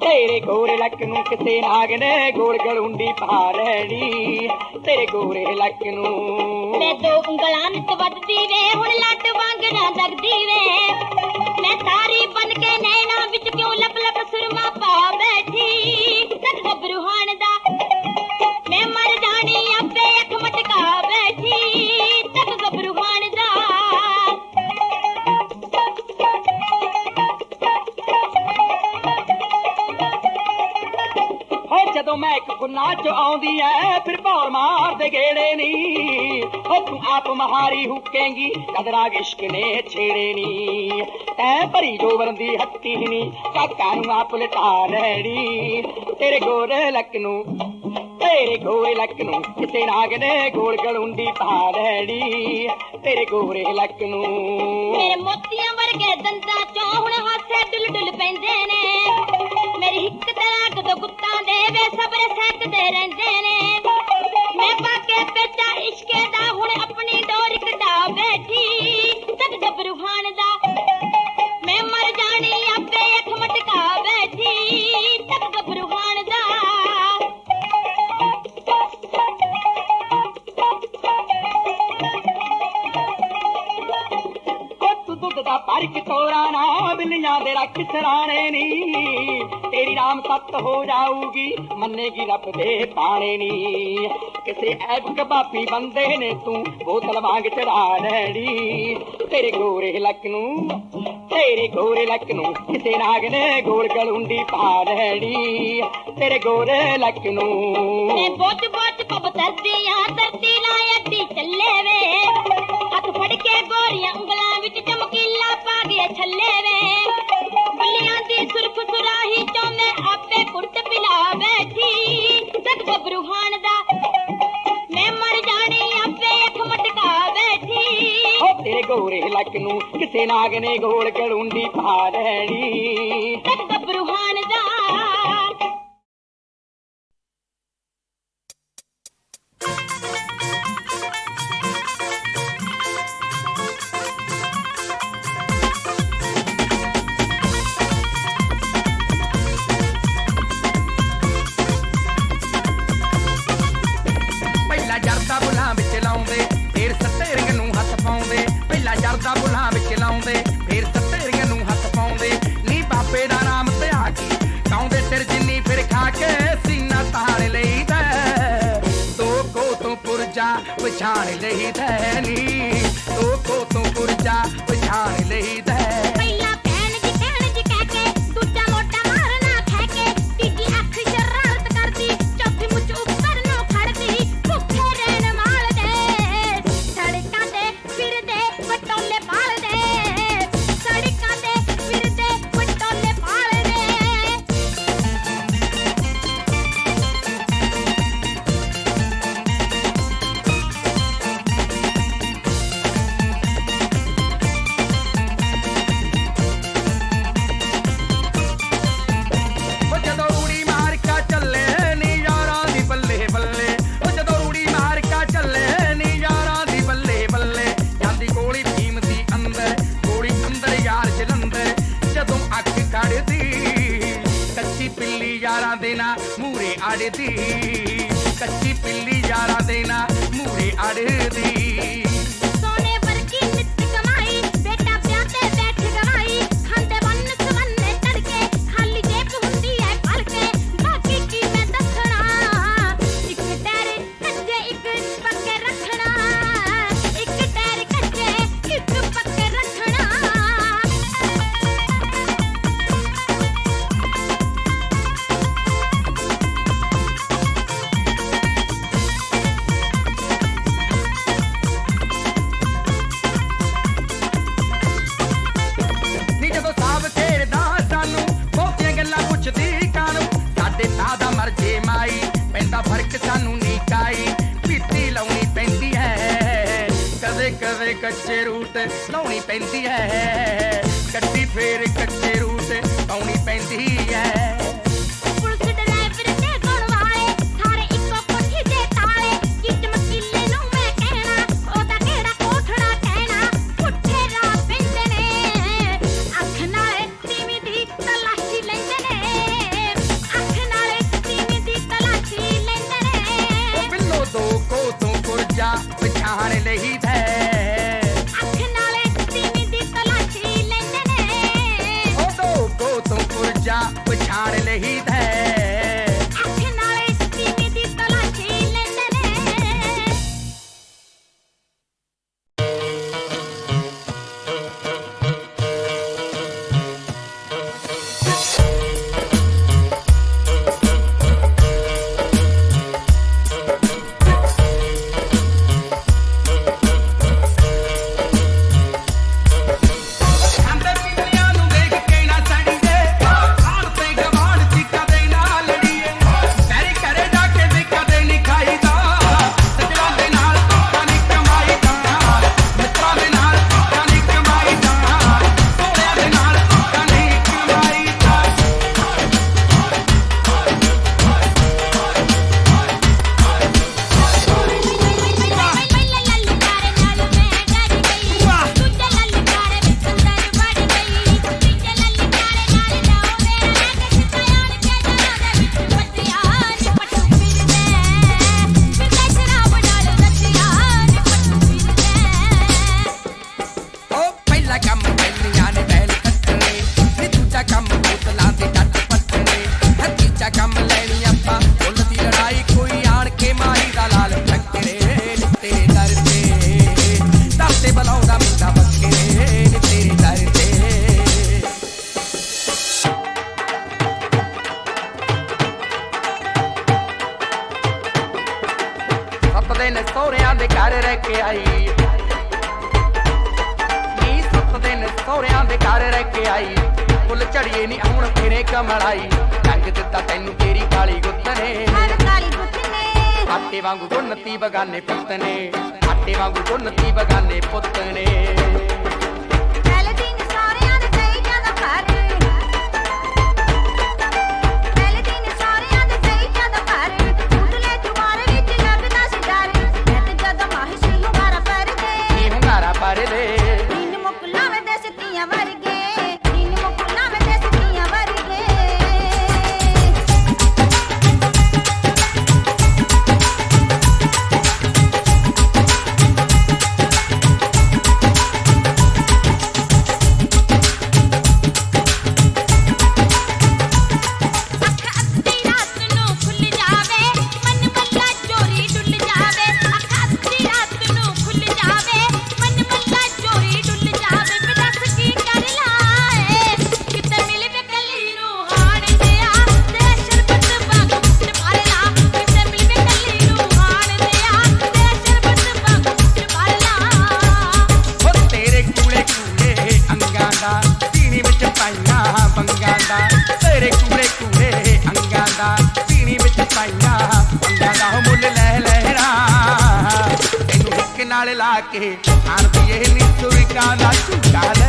ਤੇਰੇ ਗੋਰੇ ਲੱਕ ਨੂੰ ਕਿਸੇ ਨਾਗ ਨੇ ਗੋਲ ਗਲੁੰਡੀ ਪਾ ਲੈਣੀ। ਤੇਰੇ ਗੋਰੇ ਲੱਕ ਨੂੰ। ਮੈਂ ਦੋ ਉਂਗਲਾਂ ਨਿਤ ਵੱਧਦੀ ਵੇ, ਹੁਣ ਲੱਟ ਵਾਂਗ ਨਾ ਵੇ। ਮੈਂ ਤਾਰੀ ਬਨ ਕੇ ਨੈਣਾ ਵਿੱਚ ਕਿਉਂ ਲੱਪ ਲੱਪ ਸੁਰਮਾ ਪਾ ਬੈਠੀ? ਤੱਕ ਗੱਭਰੂਹਾਨ ਦਾ ਮੈਂ ਮਰ ਜਾਣੀ ਜਦੋਂ ਚ ਆਉਂਦੀ ਐ, ਫਿਰ ਭੌਰ ਮਾਰਦੇ ਗੇੜੇ ਨੀ। ਹੋ ਤੂੰ ਆਪ ਮਹਾਰੀ ਹੁਕੇਂਗੀ, ਕਦਰਾ ਇਸ਼ਕ ਨੇ ਛੇੜੇ ਨੀ। ਤੈਂ ਭਰੀ ਜੋਵਰਨ ਦੀ ਹੱਤੀ ਨੀ, ਕਾਕਾ ਨੂੰ ਆਪ ਲਟਾ ਲੈਣੀ। ਤੇਰੇ ਗੋਰੇ ਲੱਕ ਨੂੰ, ਤੇਰੇ ਗੋਰੇ ਲੱਕ ਨੂੰ ਕਿਸੇ ਨਾਗ ਨੇ ਗੋਲ ਗਲੁੰਡੀ ਪਾ ਲੈਣੀ। ਤੇਰੇ ਗੋਰੇ ਲੱਕ ਨੂੰ। ਮੇਰੇ ਮੋਤੀਆਂ ਵਰਗੇ ਦੰਦਾਂ ਚੋਂ ਹੁਣ ਹਾਸੇ ਡੁੱਲ ਡੁੱਲ ਪੈਂਦੇ ਨੇ। பிறந்த ਹੋ ਜਾਊਗੀ, ਮੰਨੇਗੀ ਰੱਬ ਦੇ ਪਾਣੇ ਨੀ। ਕਿਸੇ ਐਬ ਕਬਾਪੀ ਬੰਦੇ ਨੇ ਤੂੰ ਬੋਤਲ ਵਾਂਗ ਚੜਾ ਲੈਣੀ। ਤੇਰੇ ਗੋਰੇ ਲੱਕ ਨੂੰ, ਤੇਰੇ ਗੋਰੇ ਲੱਕ ਨੂੰ ਕਿਸੇ ਨਾਗ ਨੇ ਗੋਲ ਗਲੁੰਡੀ ਪਾ ਲੈਣੀ। ਤੇਰੇ ਗੋਰੇ ਲੱਕ ਨੂੰ। ਮੈਂ ਬੋਝ ਗੋਰੇ ਲੱਕ ਨੂੰ ਕਿਸੇ ਨਾਗ ਨੇ ਗੋਲ ਗਲੁੰਡੀ ਪਾ ਲੈਣੀ। ਤੋਂ ਪੁਰਜਾ ਪਛਾਣ ਲਈ ਨੀ। ਤੋ ਕੋ ਤੋਂ ਪੁਰਜਾ ਪਛਾਣ ਲਈ ਪਹਿਲਾ ਯਾਰਾਂ ਦੇ ਮੂਰੇ ਅੜਦੀ ਕੱਚੀ ਪਿੱਲੀ ਯਾਰਾਂ ਦੇਣਾ ਨਾ ਮੂਰੇ ਅੜਦੀ ਕੱਚੇ ਰੂਟ ਲਾਉਣੀ ਪੈਂਦੀ ਹੈ ਕੱਟੀ ਫੇਰ ਕੱਚੇ ਰੂਟ ਪਾਉਣੀ ਪੈਂਦੀ ਹੈ ਫੁੱਲ ਝੜੀਏ ਨਹੀਂ ਹੁਣ ਫਿਰੇ ਕਮਲਾਈ। ਰੰਗ ਦਿੱਤਾ ਤੈਨੂੰ ਤੇਰੀ ਕਾਲੀ ਗੁੱਤ ਨੇ। ਕਾਲੀ ਗੁੱਤ ਨੇ। ਆਟੇ ਵਾਂਗੂ ਗੁੰਨਤੀ ਬਗਾਨੇ ਪੁੱਤ ਨੇ। ਆਟੇ ਵਾਂਗੂ ਗੁੰਨਤੀ ਬਗਾਨੇ ਪੁੱਤ ਨੇ। আর বিয়ে নিশ্চয়ই কাল আসুক কাল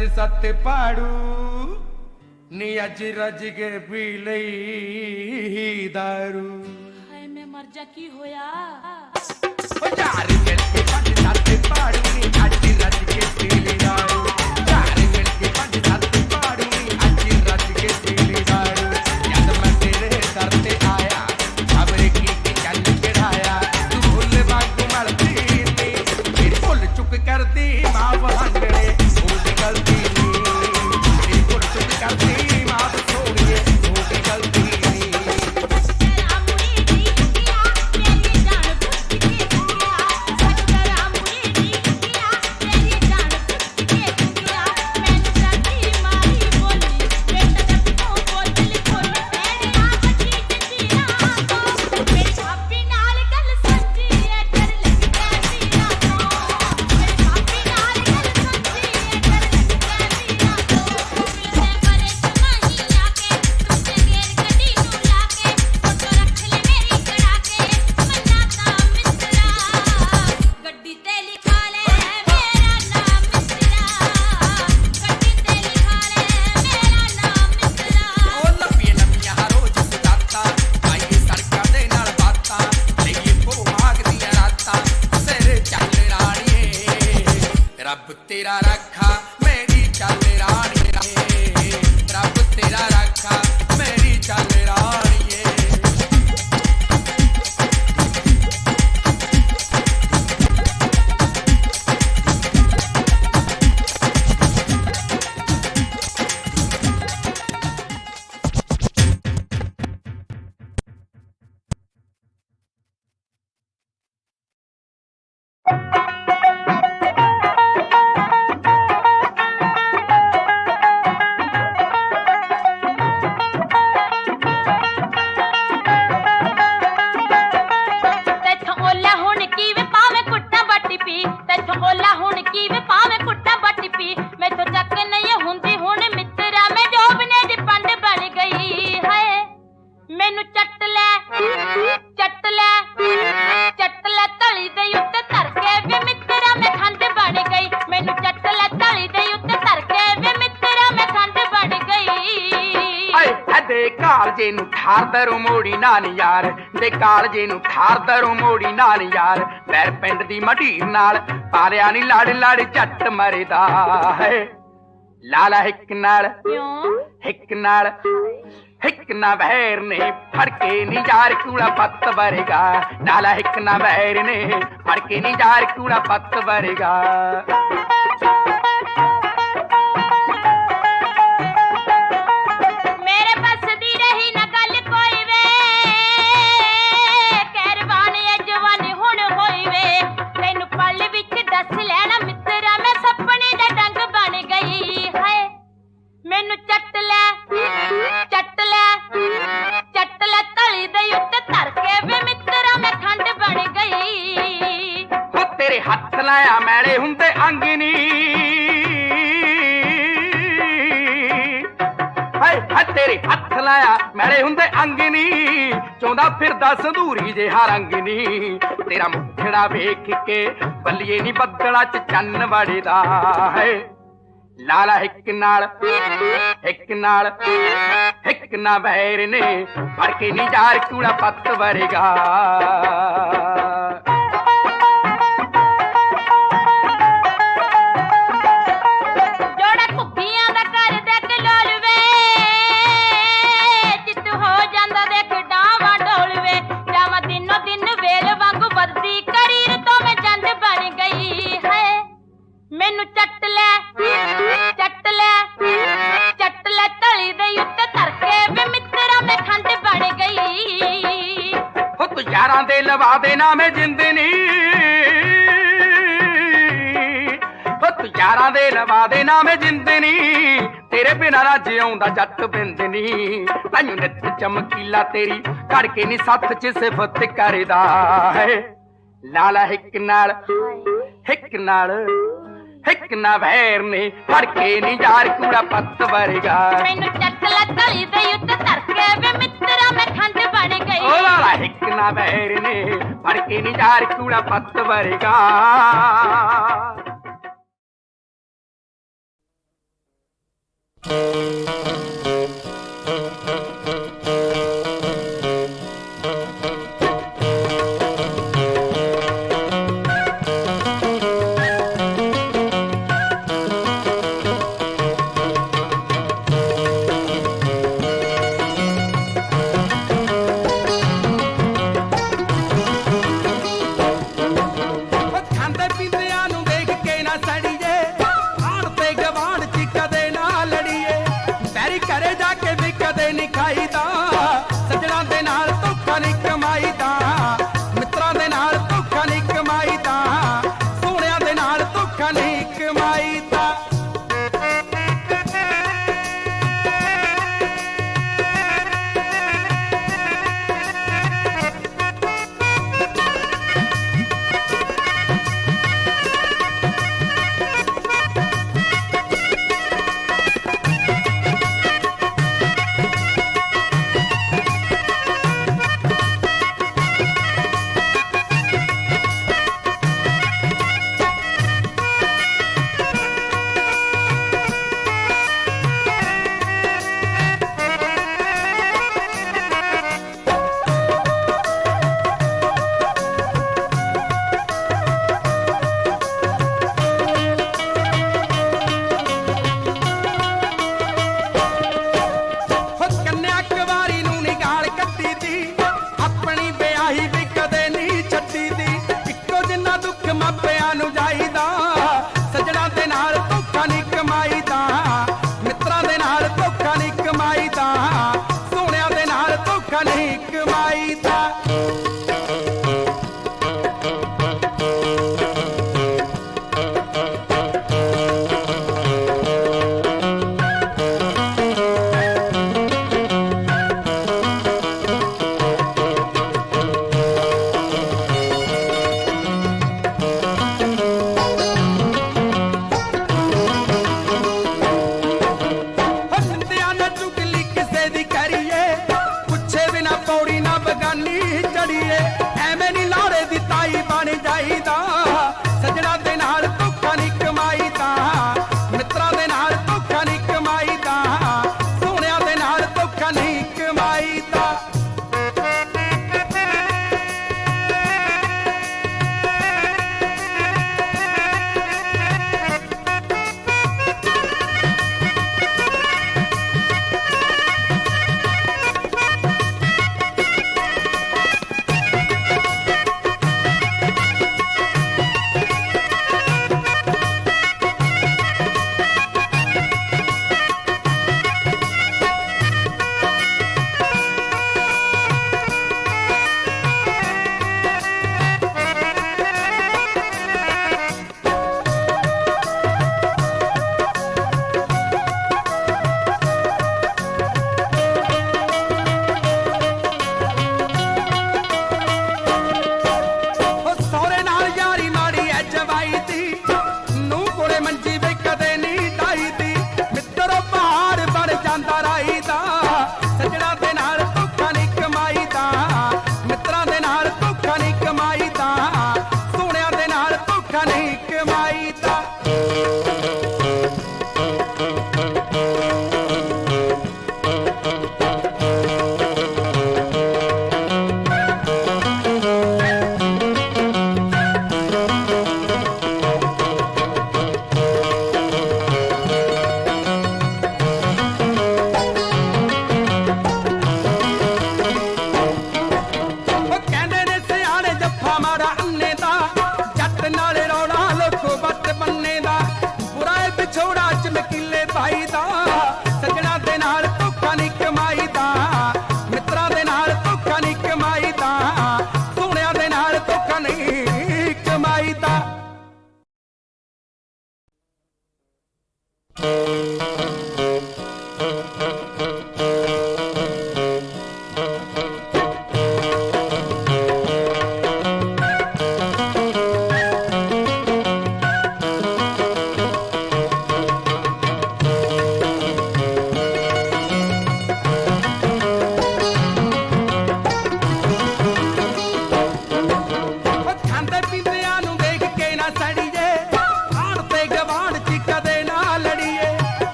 ਝਾੜੂ ਨੀ ਅੱਜ ਰੱਜ ਕੇ ਪੀ ਲਈ ਦਾਰੂ। ਹਾਏ ਮੈਂ ਮਰ ਜਾ ਕੀ ਹੋਇਆ? ਓ ਚਾਰ ਮਿਲ ਕੇ ਪੰਜ ਸੱਤ ਪਾੜੂ ਨੀ ਅੱਜ ਰੱਜ ਕੇ ਪੀ ਲਈ ਦਾਰੂ। ਚਾਰ ਮਿਲ ਕੇ ਪੰਜ ਸੱਤ ਠਾਰਦਰੋਂ ਮੋੜੀ ਨਾਲ ਯਾਰ ਦੇ ਕਾਲਜੇ ਨੂੰ ਠਾਰਦਰੋਂ ਮੋੜੀ ਨਾਲ ਯਾਰ ਪੈਰ ਪਿੰਡ ਦੀ ਮਢੀਰ ਨਾਲ ਪਾਲਿਆ ਨਹੀਂ ਲੜ ਲੜ ਝੱਟ ਮਰਦਾ ਹੈ। ਲਾਲਾ ਹਿੱਕ ਨਾਲ ਕਿਉਂ? ਹਿੱਕ ਨਾਲ ਹਿੱਕ ਨਾ ਵਹਿਰ ਨੇ ਫੜ ਕੇ ਨੀ ਯਾਰ ਕੂੜਾ ਪੱਤ ਵਰਗਾ। ਲਾਲਾ ਹਿੱਕ ਨਾ ਵਹਿਰ ਨੇ ਫੜ ਕੇ ਨੀ ਯਾਰ ਕੂੜਾ ਪੱਤ ਵਰਗਾ। ਚਾਹੁੰਦਾ ਫਿਰਦਾ ਸੰਧੂਰੀ ਜਿਹਾ ਰੰਗ ਨੀ। ਤੇਰਾ ਮੁਖੜਾ ਵੇਖ ਕੇ ਬੱਲੀਏ ਨੀ ਬੱਦਲਾ ਚ ਚੰਨ ਵੜਦਾ ਹੈ। ਲਾਲਾ ਇੱਕ ਨਾਲ ਇੱਕ ਨਾਲ, ਇੱਕ ਨਾ ਬੈਰ ਨੇ। ਫੜ ਕੇ ਨੀ ਯਾਰ ਕੂੜਾ ਪੱਤ ਵਰਗਾ। ਲਵਾ ਮੈਂ ਜਿੰਦਨੀ ਹੋ ਤੂੰ ਯਾਰਾਂ ਦੇ ਲਵਾ ਦੇ ਨਾ ਮੈਂ ਜਿੰਦਨੀ ਤੇਰੇ ਬਿਨਾਂ ਰਾਜ ਆਉਂਦਾ ਜੱਟ ਬਿੰਦਨੀ ਤੈਨੂੰ ਨਿੱਤ ਚਮਕੀਲਾ ਤੇਰੀ ਘੜ ਕੇ ਨਹੀਂ ਸੱਥ ਚ ਸਿਫਤ ਕਰਦਾ ਹੈ। ਲਾਲਾ ਹਿੱਕ ਨਾਲ ਹਿੱਕ ਨਾਲ, ਹਿੱਕ ਨਾ ਵੈਰ ਨੇ ਫੜ ਕੇ ਨਹੀਂ ਯਾਰ ਕੂੜਾ ਪੱਤ ਵਰਗਾ। ਮੈਨੂੰ ਚੱਕ ਲੈ ਤਲੀ ਦੇ ਉੱਤੇ ਧਰ ਕੇ ਵੇ ਮਿੱਤਰਾ ਬਣ ਗਈ ਓ ਲਾਲਾ ਹਿੱਕ ਨਾ ਵੈਰ ਨੇ ਨਾਲ ਧੋਖਾ ਦਾ